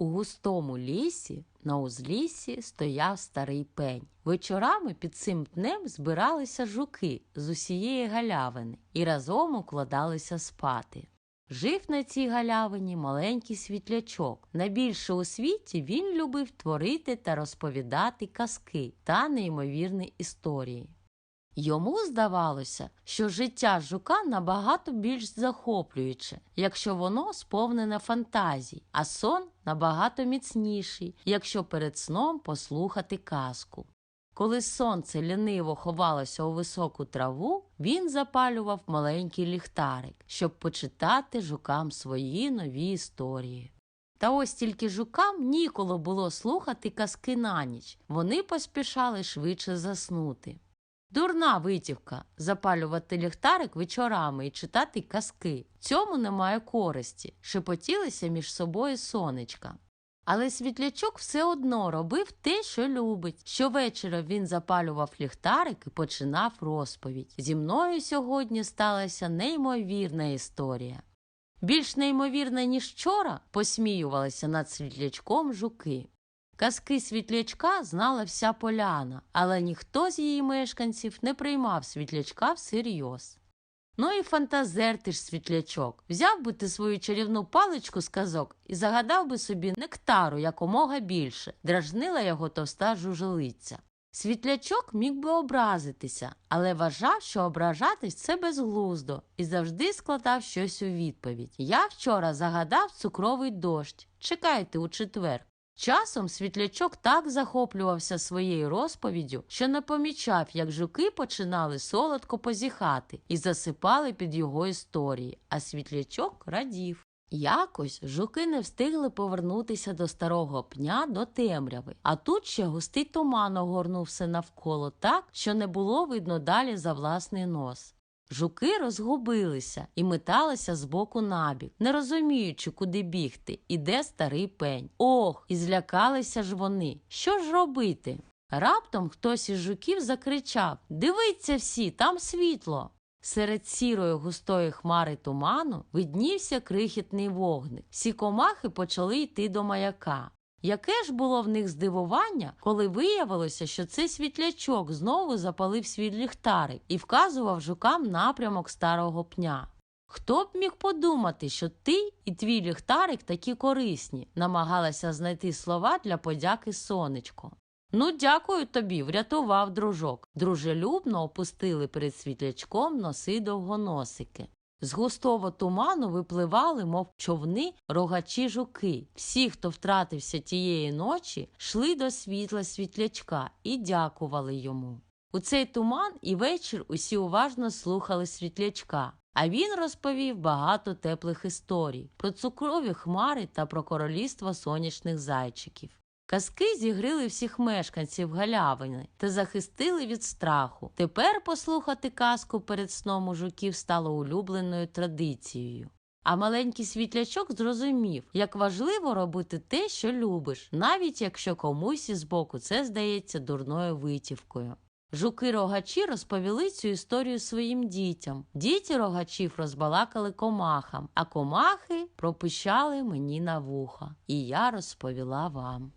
У густому лісі на узліссі стояв старий пень. Вечорами під цим пнем збиралися жуки з усієї галявини і разом укладалися спати. Жив на цій галявині маленький світлячок. Найбільше у світі він любив творити та розповідати казки та неймовірні історії. Йому здавалося, що життя жука набагато більш захоплююче, якщо воно сповнене фантазій, а сон набагато міцніший, якщо перед сном послухати казку. Коли сонце ліниво ховалося у високу траву, він запалював маленький ліхтарик, щоб почитати жукам свої нові історії. Та ось тільки жукам ніколи було слухати казки на ніч, вони поспішали швидше заснути. Дурна витівка запалювати ліхтарик вечорами і читати казки. Цьому немає користі, шепотілися між собою сонечка. Але світлячок все одно робив те, що любить. Щовечора він запалював ліхтарик і починав розповідь. Зі мною сьогодні сталася неймовірна історія. Більш неймовірна, ніж вчора, посміювалися над світлячком жуки. Казки світлячка знала вся поляна, але ніхто з її мешканців не приймав світлячка всерйоз. Ну і фантазер ти ж світлячок. Взяв би ти свою чарівну паличку з казок і загадав би собі нектару якомога більше, дражнила його товста жужелиця. Світлячок міг би образитися, але вважав, що ображатись це безглуздо, і завжди складав щось у відповідь. Я вчора загадав цукровий дощ. Чекайте у четвер. Часом світлячок так захоплювався своєю розповіддю, що не помічав, як жуки починали солодко позіхати і засипали під його історії, а світлячок радів. Якось жуки не встигли повернутися до старого пня до темряви, а тут ще густий туман огорнув все навколо так, що не було видно далі за власний нос. Жуки розгубилися і металися з боку набік, не розуміючи, куди бігти, і де старий пень. Ох, і злякалися ж вони. Що ж робити? Раптом хтось із жуків закричав Дивіться всі, там світло. Серед сірої густої хмари туману виднівся крихітний вогник. Всі комахи почали йти до маяка. Яке ж було в них здивування, коли виявилося, що цей світлячок знову запалив свій ліхтарик і вказував жукам напрямок старого пня. Хто б міг подумати, що ти і твій ліхтарик такі корисні, намагалася знайти слова для подяки сонечко. Ну, дякую тобі, врятував дружок. Дружелюбно опустили перед світлячком носи довгоносики. З густого туману випливали, мов човни, рогачі жуки. Всі, хто втратився тієї ночі, йшли до світла світлячка і дякували йому. У цей туман і вечір усі уважно слухали світлячка, а він розповів багато теплих історій про цукрові хмари та про королівство сонячних зайчиків. Казки зігрили всіх мешканців галявини та захистили від страху. Тепер послухати казку перед сном у жуків стало улюбленою традицією. А маленький світлячок зрозумів, як важливо робити те, що любиш, навіть якщо комусь із боку це здається дурною витівкою. Жуки рогачі розповіли цю історію своїм дітям. Діті рогачів розбалакали комахам, а комахи пропищали мені на вуха. І я розповіла вам.